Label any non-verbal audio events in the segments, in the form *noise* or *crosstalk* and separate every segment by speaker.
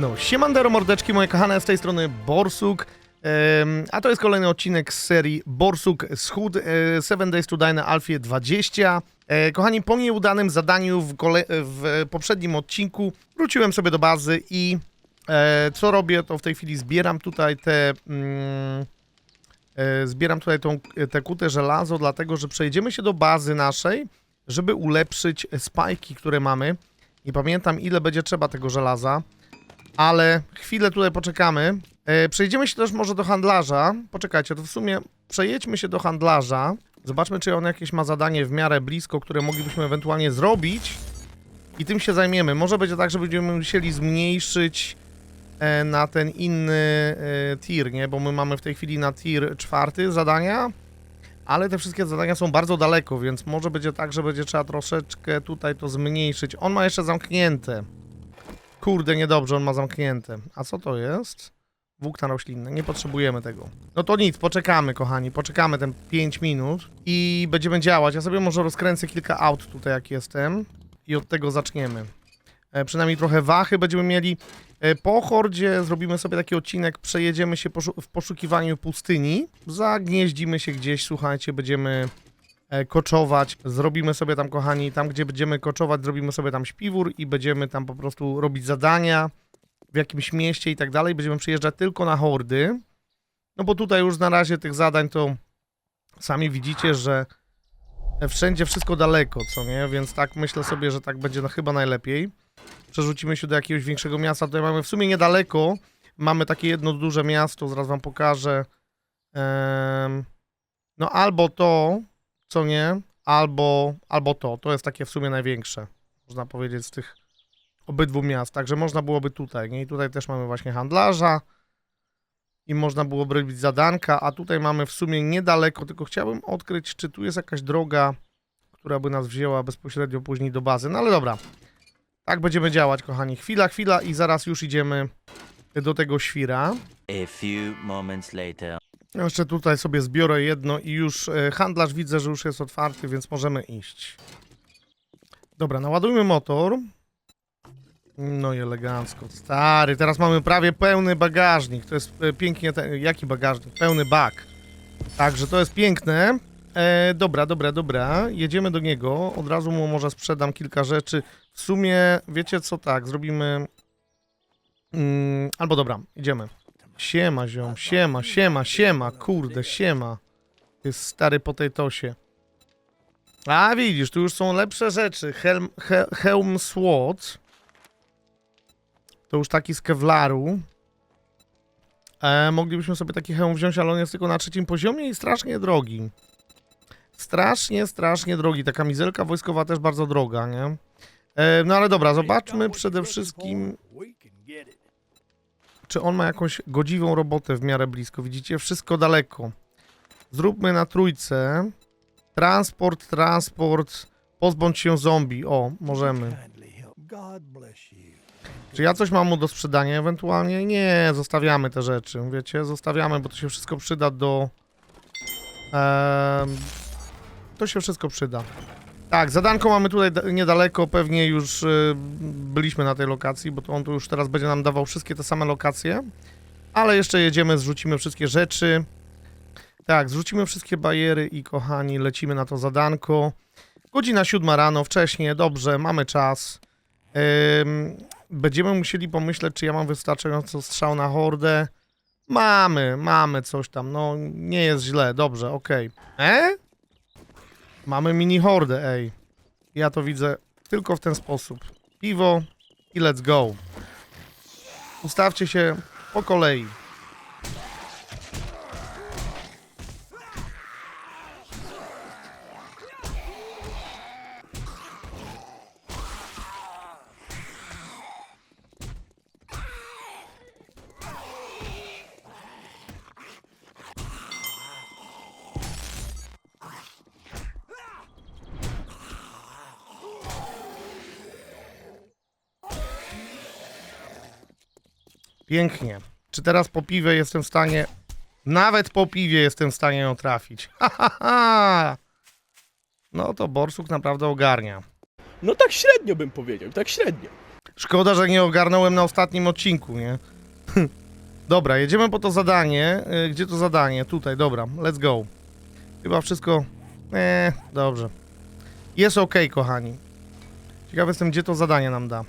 Speaker 1: No, siemandero mordeczki, moje kochane, z tej strony Borsuk, em, a to jest kolejny odcinek z serii Borsuk Schód, e, 7 Days to Die na Alfie 20. E, kochani, po nieudanym zadaniu w, w poprzednim odcinku wróciłem sobie do bazy i e, co robię, to w tej chwili zbieram tutaj te... Mm, e, zbieram tutaj tą, te kute żelazo, dlatego że przejdziemy się do bazy naszej, żeby ulepszyć spajki, które mamy. Nie pamiętam, ile będzie trzeba tego żelaza ale chwilę tutaj poczekamy. E, przejdziemy się też może do handlarza. Poczekajcie, to w sumie przejedźmy się do handlarza. Zobaczmy, czy on jakieś ma zadanie w miarę blisko, które moglibyśmy ewentualnie zrobić. I tym się zajmiemy. Może będzie tak, że będziemy musieli zmniejszyć e, na ten inny e, tier, nie? Bo my mamy w tej chwili na tier czwarty zadania. Ale te wszystkie zadania są bardzo daleko, więc może będzie tak, że będzie trzeba troszeczkę tutaj to zmniejszyć. On ma jeszcze zamknięte. Kurde, niedobrze, on ma zamknięte. A co to jest? Włókna roślinne, nie potrzebujemy tego. No to nic, poczekamy, kochani, poczekamy ten 5 minut i będziemy działać. Ja sobie może rozkręcę kilka aut tutaj, jak jestem i od tego zaczniemy. E, przynajmniej trochę wachy będziemy mieli. E, po hordzie zrobimy sobie taki odcinek, przejedziemy się poszu- w poszukiwaniu pustyni, zagnieździmy się gdzieś, słuchajcie, będziemy koczować. Zrobimy sobie tam, kochani, tam gdzie będziemy koczować, zrobimy sobie tam śpiwór i będziemy tam po prostu robić zadania w jakimś mieście i tak dalej. Będziemy przyjeżdżać tylko na hordy. No bo tutaj już na razie tych zadań to sami widzicie, że wszędzie wszystko daleko, co nie? Więc tak myślę sobie, że tak będzie no, chyba najlepiej. Przerzucimy się do jakiegoś większego miasta. Tutaj mamy w sumie niedaleko. Mamy takie jedno duże miasto, zaraz wam pokażę. Em, no albo to, co nie, albo, albo to. To jest takie w sumie największe, można powiedzieć, z tych obydwu miast. Także można byłoby tutaj, nie? I tutaj też mamy właśnie handlarza i można byłoby robić zadanka, a tutaj mamy w sumie niedaleko, tylko chciałbym odkryć, czy tu jest jakaś droga, która by nas wzięła bezpośrednio później do bazy. No ale dobra, tak będziemy działać, kochani. Chwila, chwila i zaraz już idziemy do tego świra.
Speaker 2: A few moments later.
Speaker 1: Jeszcze tutaj sobie zbiorę jedno i już e, handlarz widzę, że już jest otwarty, więc możemy iść. Dobra, naładujmy motor. No i elegancko. Stary, teraz mamy prawie pełny bagażnik. To jest e, pięknie. Jaki bagażnik? Pełny bak. Także to jest piękne. E, dobra, dobra, dobra. Jedziemy do niego. Od razu mu może sprzedam kilka rzeczy. W sumie, wiecie co, tak, zrobimy... Mm, albo dobra, idziemy. Siema, ziom, siema, siema, siema, kurde, siema. Jest stary po tej tosie. A widzisz, tu już są lepsze rzeczy. Helm, he, hełm SWOT. To już taki z kevlaru. E, moglibyśmy sobie taki hełm wziąć, ale on jest tylko na trzecim poziomie i strasznie drogi. Strasznie, strasznie drogi. Ta kamizelka wojskowa też bardzo droga, nie? E, no ale dobra, zobaczmy przede wszystkim czy on ma jakąś godziwą robotę w miarę blisko. Widzicie, wszystko daleko. Zróbmy na trójce. Transport, transport. Pozbądź się zombie. O, możemy. Czy ja coś mam mu do sprzedania ewentualnie? Nie, zostawiamy te rzeczy. Wiecie, zostawiamy, bo to się wszystko przyda do... Em, to się wszystko przyda. Tak, zadanko mamy tutaj da- niedaleko, pewnie już y, byliśmy na tej lokacji, bo to on tu już teraz będzie nam dawał wszystkie te same lokacje. Ale jeszcze jedziemy, zrzucimy wszystkie rzeczy. Tak, zrzucimy wszystkie bariery i kochani, lecimy na to zadanko. Godzina siódma rano, wcześniej, dobrze, mamy czas. Ym, będziemy musieli pomyśleć, czy ja mam wystarczająco strzał na hordę. Mamy, mamy coś tam, no nie jest źle, dobrze, okej. E? Mamy mini hordę, ej. Ja to widzę tylko w ten sposób. Piwo i let's go. Ustawcie się po kolei. Pięknie. Czy teraz po piwie jestem w stanie. Nawet po piwie jestem w stanie ją trafić. Ha, ha, ha. No to Borsuk naprawdę ogarnia.
Speaker 3: No tak średnio bym powiedział, tak średnio.
Speaker 1: Szkoda, że nie ogarnąłem na ostatnim odcinku, nie? *laughs* dobra, jedziemy po to zadanie. Y, Gdzie to zadanie? Tutaj, dobra, let's go. Chyba wszystko... Eee, dobrze. Jest ok, kochani. Ciekawy jestem, gdzie to zadanie nam da.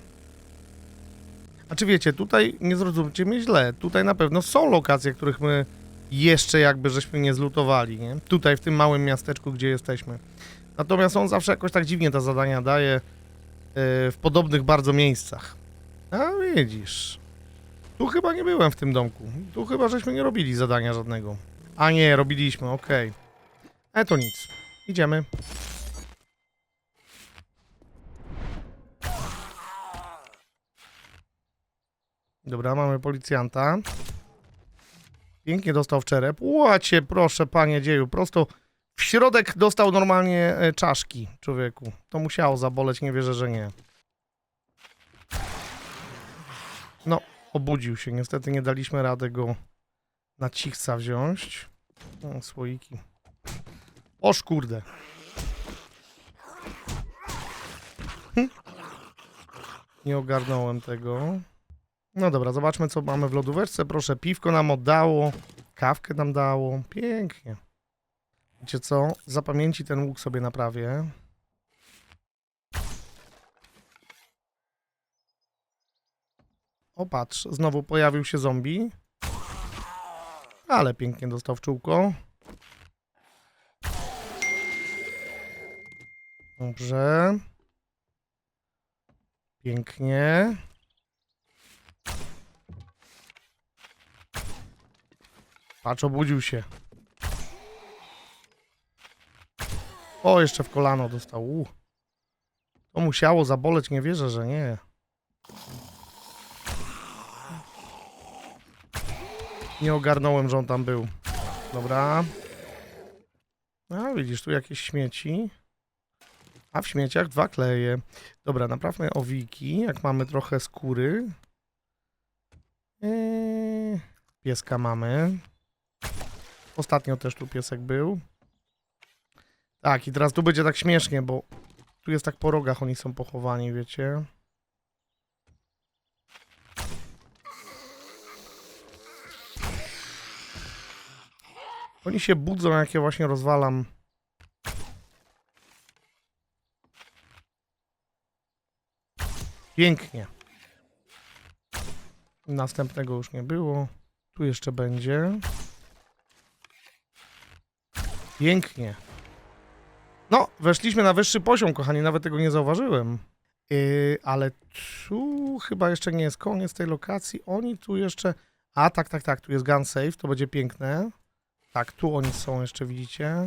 Speaker 1: A czy wiecie, tutaj nie zrozumcie mnie źle. Tutaj na pewno są lokacje, których my jeszcze jakby żeśmy nie zlutowali, nie? Tutaj w tym małym miasteczku, gdzie jesteśmy. Natomiast on zawsze jakoś tak dziwnie te zadania daje yy, w podobnych bardzo miejscach. A widzisz. Tu chyba nie byłem w tym domku. Tu chyba żeśmy nie robili zadania żadnego. A nie, robiliśmy, okej. E to nic. Idziemy. Dobra, mamy policjanta. Pięknie dostał w czerep. Łacie, proszę, panie dzieju. Prosto w środek dostał normalnie e, czaszki, człowieku. To musiało zaboleć, nie wierzę, że nie. No, obudził się. Niestety nie daliśmy rady go na cichca wziąć. O, słoiki. Oż kurde. Hm. Nie ogarnąłem tego. No dobra, zobaczmy co mamy w lodóweczce. Proszę, piwko nam oddało, kawkę nam dało. Pięknie. Wiecie co? Za pamięci ten łuk sobie naprawię. O patrz, znowu pojawił się zombie. Ale pięknie dostał w czółko. Dobrze. Pięknie. Patrz, obudził się. O, jeszcze w kolano dostał. To musiało zaboleć, nie wierzę, że nie. Nie ogarnąłem, że on tam był. Dobra. A, widzisz, tu jakieś śmieci. A w śmieciach dwa kleje. Dobra, naprawmy owiki, jak mamy trochę skóry. Eee, pieska mamy. Ostatnio też tu piesek był. Tak, i teraz tu będzie tak śmiesznie, bo tu jest tak po rogach oni są pochowani, wiecie. Oni się budzą, jak ja właśnie rozwalam. Pięknie. Następnego już nie było. Tu jeszcze będzie. Pięknie. No, weszliśmy na wyższy poziom, kochani, nawet tego nie zauważyłem. Yy, ale tu chyba jeszcze nie jest koniec tej lokacji. Oni tu jeszcze... A, tak, tak, tak, tu jest gun safe, to będzie piękne. Tak, tu oni są jeszcze, widzicie?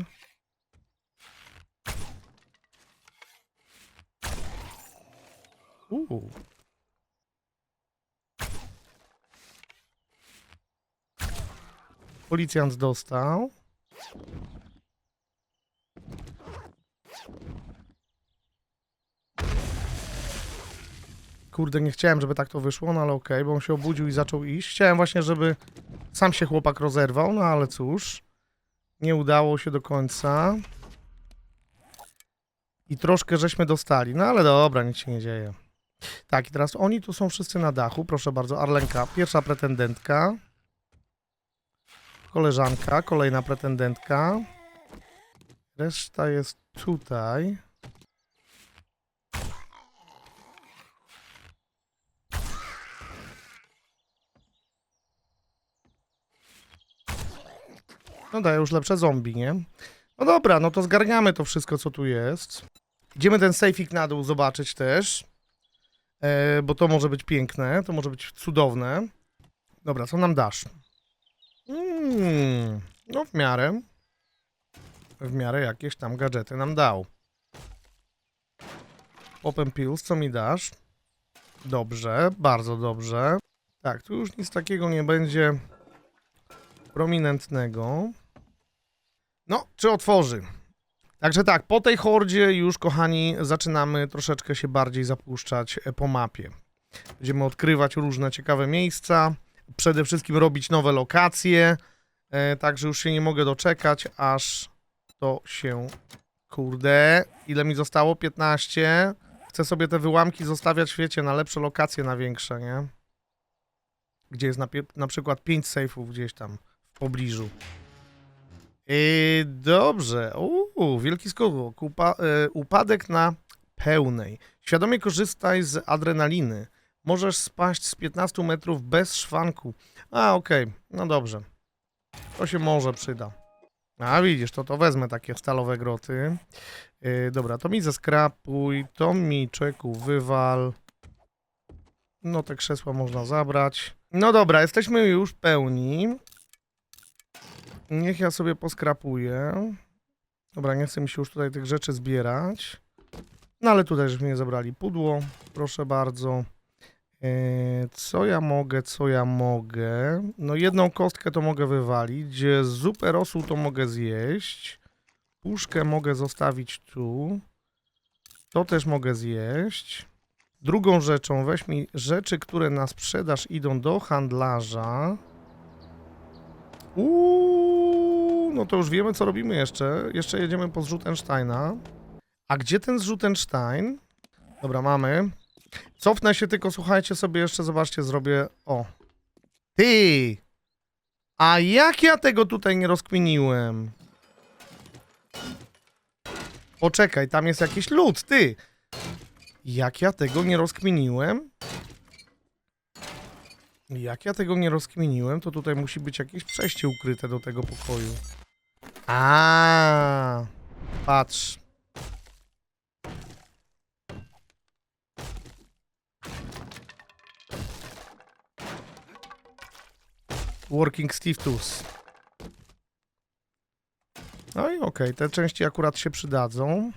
Speaker 1: Uuu. Policjant dostał. Kurde, nie chciałem, żeby tak to wyszło, no ale okej, bo on się obudził i zaczął iść. Chciałem właśnie, żeby sam się chłopak rozerwał, no ale cóż. Nie udało się do końca. I troszkę żeśmy dostali, no ale dobra, nic się nie dzieje. Tak, i teraz oni tu są wszyscy na dachu, proszę bardzo. Arlenka, pierwsza pretendentka. Koleżanka, kolejna pretendentka. Reszta jest tutaj. No daje już lepsze zombie, nie? No dobra, no to zgarniamy to wszystko, co tu jest. Idziemy ten sejfik na dół zobaczyć też. E, bo to może być piękne, to może być cudowne. Dobra, co nam dasz? Mm, no w miarę. W miarę jakieś tam gadżety nam dał. Open Pills, co mi dasz? Dobrze, bardzo dobrze. Tak, tu już nic takiego nie będzie prominentnego. No, czy otworzy? Także tak, po tej hordzie już, kochani, zaczynamy troszeczkę się bardziej zapuszczać e, po mapie. Będziemy odkrywać różne ciekawe miejsca, przede wszystkim robić nowe lokacje, e, także już się nie mogę doczekać, aż to się... Kurde, ile mi zostało? 15? Chcę sobie te wyłamki zostawiać w świecie na lepsze lokacje, na większe, nie? Gdzie jest na, na przykład 5 sejfów gdzieś tam w pobliżu. Yy, dobrze. Uuu, wielki skok. Upa- e, upadek na pełnej. Świadomie korzystaj z adrenaliny. Możesz spaść z 15 metrów bez szwanku. A, okej. No dobrze. To się może przyda. A, widzisz, to to wezmę takie stalowe groty. Yy, dobra, to mi zeskrapuj, to mi czeku wywal. No te krzesła można zabrać. No dobra, jesteśmy już pełni. Niech ja sobie poskrapuję. Dobra, nie chcę mi się już tutaj tych rzeczy zbierać. No ale tutaj żeśmy nie zabrali pudło, proszę bardzo. Eee, co ja mogę, co ja mogę? No jedną kostkę to mogę wywalić, zupę rosół to mogę zjeść. Puszkę mogę zostawić tu. To też mogę zjeść. Drugą rzeczą, weź mi rzeczy, które na sprzedaż idą do handlarza. Uuu, no to już wiemy, co robimy jeszcze. Jeszcze jedziemy po zrzutensteina. A gdzie ten zrzutenstein? Dobra, mamy. Cofnę się tylko, słuchajcie sobie jeszcze, zobaczcie, zrobię... O. Ty! A jak ja tego tutaj nie rozkminiłem? Poczekaj, tam jest jakiś lód, ty! Jak ja tego nie rozkminiłem? Jak ja tego nie rozkminiłem, to tutaj musi być jakieś przejście ukryte do tego pokoju. A, patrz. Working Steve Tools. No i okej, te części akurat się przydadzą.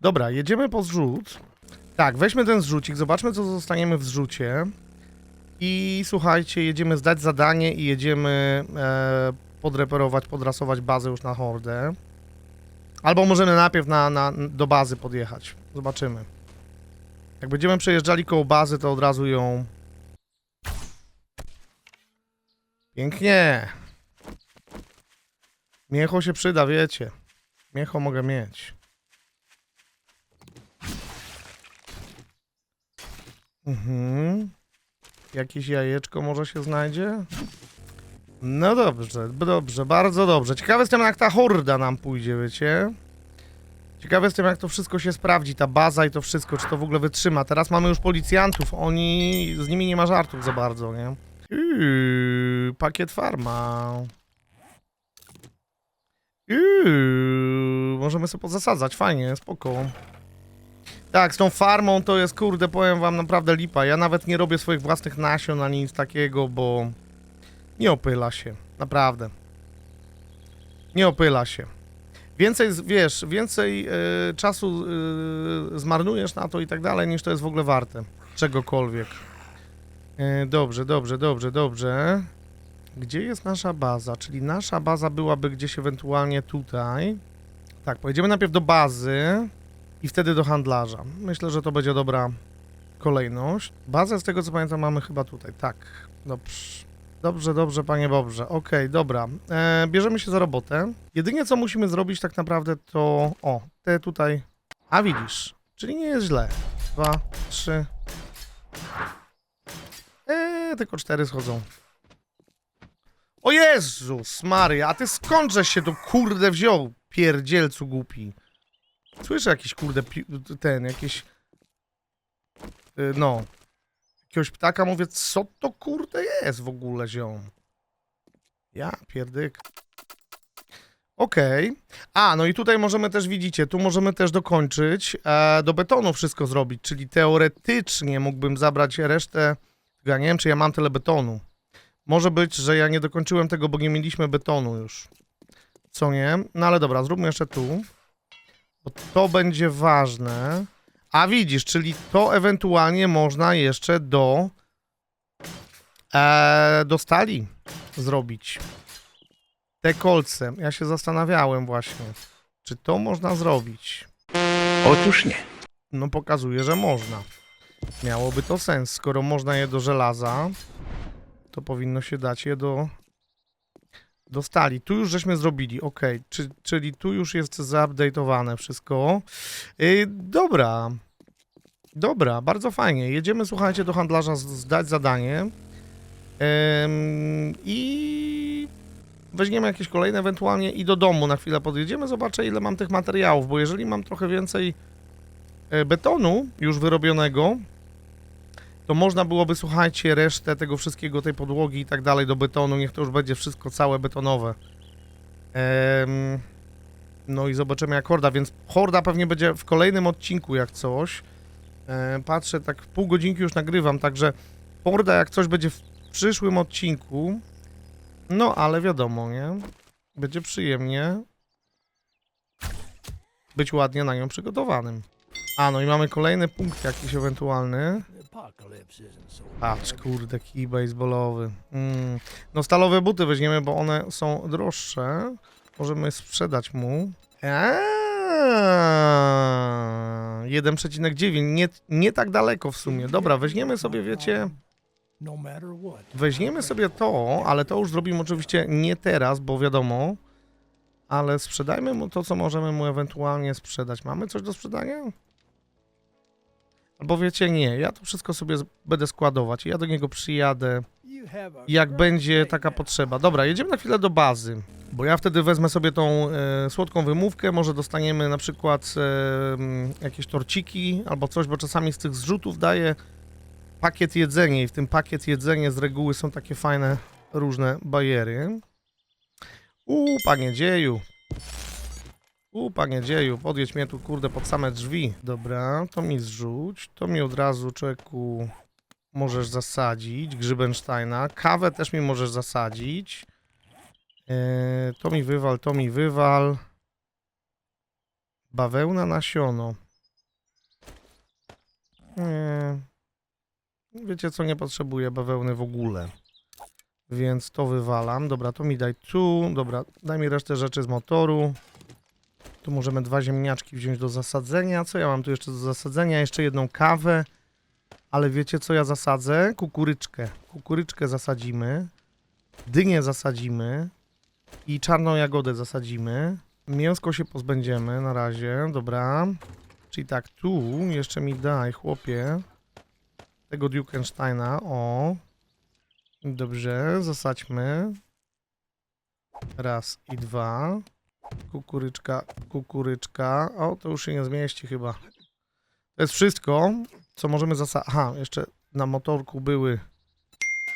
Speaker 1: Dobra, jedziemy po zrzut. Tak, weźmy ten zrzucik, zobaczmy co zostaniemy w zrzucie. I słuchajcie, jedziemy zdać zadanie i jedziemy e, podreperować, podrasować bazę już na hordę. Albo możemy najpierw na, na, do bazy podjechać. Zobaczymy. Jak będziemy przejeżdżali koło bazy, to od razu ją... Pięknie. Miecho się przyda, wiecie. Miecho mogę mieć. Mhm. Jakieś jajeczko może się znajdzie? No dobrze, dobrze, bardzo dobrze. Ciekawy jestem jak ta horda nam pójdzie, wiecie? Ciekawy jestem jak to wszystko się sprawdzi, ta baza i to wszystko, czy to w ogóle wytrzyma. Teraz mamy już policjantów, oni, z nimi nie ma żartów za bardzo, nie? Yy, pakiet farma. Yy, możemy sobie pozasadzać, fajnie, spoko. Tak, z tą farmą to jest, kurde, powiem wam, naprawdę lipa. Ja nawet nie robię swoich własnych nasion ani nic takiego, bo nie opyla się, naprawdę. Nie opyla się. Więcej, wiesz, więcej y, czasu y, zmarnujesz na to i tak dalej, niż to jest w ogóle warte. Czegokolwiek. Y, dobrze, dobrze, dobrze, dobrze. Gdzie jest nasza baza? Czyli nasza baza byłaby gdzieś ewentualnie tutaj. Tak, pojedziemy najpierw do bazy i wtedy do handlarza. Myślę, że to będzie dobra kolejność. Bazę z tego co pamiętam mamy chyba tutaj. Tak, dobrze. Dobrze, dobrze, panie Bobrze. Okej, dobra. E, bierzemy się za robotę. Jedynie co musimy zrobić tak naprawdę to... O, te tutaj... A widzisz, czyli nie jest źle. Dwa, trzy... Eee, tylko cztery schodzą. O Jezus Maria, a ty skądżeś się tu kurde wziął, pierdzielcu głupi? Słyszę jakiś kurde ten, jakieś... y, No. Jakiegoś ptaka, mówię, co to kurde jest w ogóle, ziom? Ja pierdyk. Okej. A, no i tutaj możemy też, widzicie, tu możemy też dokończyć, e, do betonu wszystko zrobić, czyli teoretycznie mógłbym zabrać resztę, ja nie wiem, czy ja mam tyle betonu. Może być, że ja nie dokończyłem tego, bo nie mieliśmy betonu już. Co nie? No ale dobra, zróbmy jeszcze tu. Bo to będzie ważne. A widzisz, czyli to ewentualnie można jeszcze do e, do stali zrobić. Te kolce. Ja się zastanawiałem właśnie, czy to można zrobić.
Speaker 3: Otóż nie.
Speaker 1: No pokazuje, że można. Miałoby to sens. Skoro można je do żelaza, to powinno się dać je do do stali. Tu już żeśmy zrobili, ok. Czy, czyli tu już jest zaupdate'owane wszystko. Yy, dobra. Dobra, bardzo fajnie. Jedziemy, słuchajcie, do handlarza zdać zadanie. Em, I weźmiemy jakieś kolejne ewentualnie i do domu na chwilę podjedziemy, zobaczę ile mam tych materiałów, bo jeżeli mam trochę więcej e, betonu już wyrobionego, to można byłoby, słuchajcie, resztę tego wszystkiego, tej podłogi i tak dalej do betonu, niech to już będzie wszystko całe betonowe. Em, no i zobaczymy jak horda, więc horda pewnie będzie w kolejnym odcinku jak coś. E, patrzę, tak pół godzinki już nagrywam, także horda jak coś będzie w przyszłym odcinku. No, ale wiadomo, nie? Będzie przyjemnie być ładnie na nią przygotowanym. A, no i mamy kolejny punkt jakiś ewentualny. Patrz, kurde, kij baseballowy. Mm. No stalowe buty weźmiemy, bo one są droższe. Możemy sprzedać mu. Eee, 1,9. Nie, nie tak daleko w sumie. Dobra, weźmiemy sobie, wiecie...
Speaker 3: No.
Speaker 1: Weźmiemy sobie to, ale to już zrobimy oczywiście nie teraz, bo wiadomo. Ale sprzedajmy mu to, co możemy mu ewentualnie sprzedać. Mamy coś do sprzedania? Albo wiecie, nie, ja to wszystko sobie będę składować i ja do niego przyjadę, jak będzie taka potrzeba. Dobra, jedziemy na chwilę do bazy, bo ja wtedy wezmę sobie tą e, słodką wymówkę, może dostaniemy na przykład e, jakieś torciki albo coś, bo czasami z tych zrzutów daje pakiet jedzenia i w tym pakiet jedzenia z reguły są takie fajne różne bajery. Uuu, panie dzieju. Uuu, panie dzieju, podjedź mnie tu, kurde, pod same drzwi. Dobra, to mi zrzuć, to mi od razu, czeku, możesz zasadzić, Grzybensteina. Kawę też mi możesz zasadzić. Eee, to mi wywal, to mi wywal. Bawełna nasiono. Nie. Wiecie co, nie potrzebuję bawełny w ogóle. Więc to wywalam. Dobra, to mi daj tu. Dobra, daj mi resztę rzeczy z motoru. Tu możemy dwa ziemniaczki wziąć do zasadzenia. Co ja mam tu jeszcze do zasadzenia? Jeszcze jedną kawę. Ale wiecie co ja zasadzę? Kukuryczkę. Kukuryczkę zasadzimy. Dynię zasadzimy. I czarną jagodę zasadzimy. Mięsko się pozbędziemy na razie. Dobra. Czyli tak, tu jeszcze mi daj, chłopie. Tego Dukensteina. O. Dobrze, zasadźmy. Raz i dwa. Kukuryczka, kukuryczka. O, to już się nie zmieści chyba. To jest wszystko, co możemy zasadzić. Aha, jeszcze na motorku były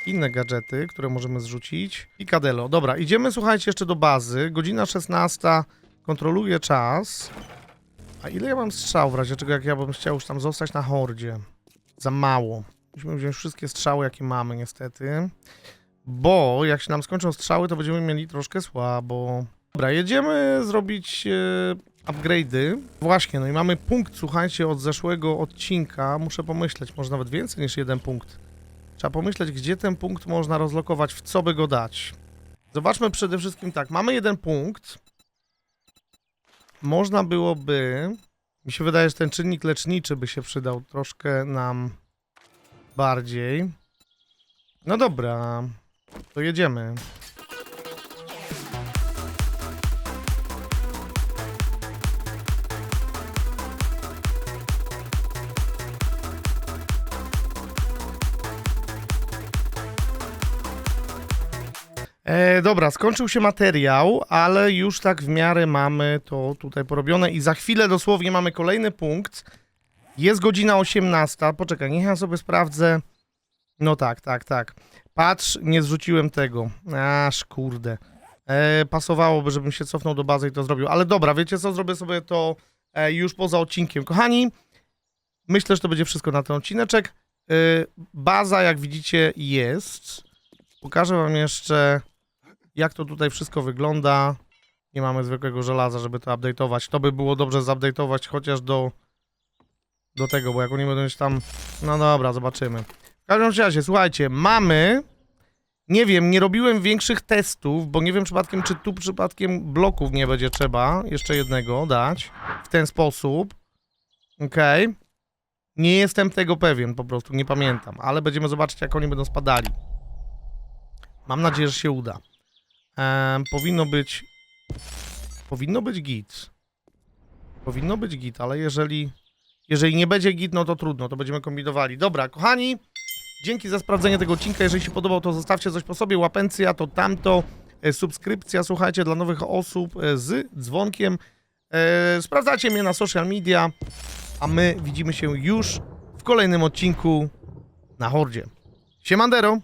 Speaker 1: inne gadżety, które możemy zrzucić. I kadelo. Dobra, idziemy, słuchajcie, jeszcze do bazy. Godzina 16. Kontroluję czas. A ile ja mam strzał w razie czego, jak ja bym chciał już tam zostać na hordzie? Za mało. Musimy wziąć wszystkie strzały, jakie mamy, niestety. Bo jak się nam skończą strzały, to będziemy mieli troszkę słabo. Dobra, jedziemy zrobić e, upgrade'y. Właśnie, no i mamy punkt, słuchajcie, od zeszłego odcinka. Muszę pomyśleć, może nawet więcej niż jeden punkt. Trzeba pomyśleć, gdzie ten punkt można rozlokować, w co by go dać. Zobaczmy przede wszystkim tak, mamy jeden punkt. Można byłoby... Mi się wydaje, że ten czynnik leczniczy by się przydał troszkę nam bardziej. No dobra, to jedziemy. E, dobra, skończył się materiał, ale już tak w miarę mamy to tutaj porobione i za chwilę dosłownie mamy kolejny punkt. Jest godzina 18. Poczekaj, niech ja sobie sprawdzę. No tak, tak, tak. Patrz, nie zrzuciłem tego. Aż kurde. E, pasowałoby, żebym się cofnął do bazy i to zrobił. Ale dobra, wiecie co? Zrobię sobie to e, już poza odcinkiem. Kochani, myślę, że to będzie wszystko na ten odcineczek. E, baza, jak widzicie, jest. Pokażę wam jeszcze, jak to tutaj wszystko wygląda. Nie mamy zwykłego żelaza, żeby to update'ować. To by było dobrze zupdate'ować chociaż do, do tego, bo jak oni będą się tam... No dobra, zobaczymy. W każdym razie, słuchajcie, mamy... Nie wiem, nie robiłem większych testów, bo nie wiem przypadkiem, czy tu przypadkiem bloków nie będzie trzeba jeszcze jednego dać w ten sposób. Okej. Nie jestem tego pewien po prostu, nie pamiętam, ale będziemy zobaczyć, jak oni będą spadali. Mam nadzieję, że się uda. Powinno być. Powinno być git. Powinno być git, ale jeżeli Jeżeli nie będzie git, no to trudno, to będziemy kombinowali. Dobra, kochani, dzięki za sprawdzenie tego odcinka. Jeżeli się podobał, to zostawcie coś po sobie. Łapencja to tamto. E, Subskrypcja, słuchajcie, dla nowych osób e, z dzwonkiem. E, Sprawdzacie mnie na social media, a my widzimy się już w kolejnym odcinku na Hordzie. Siemandero!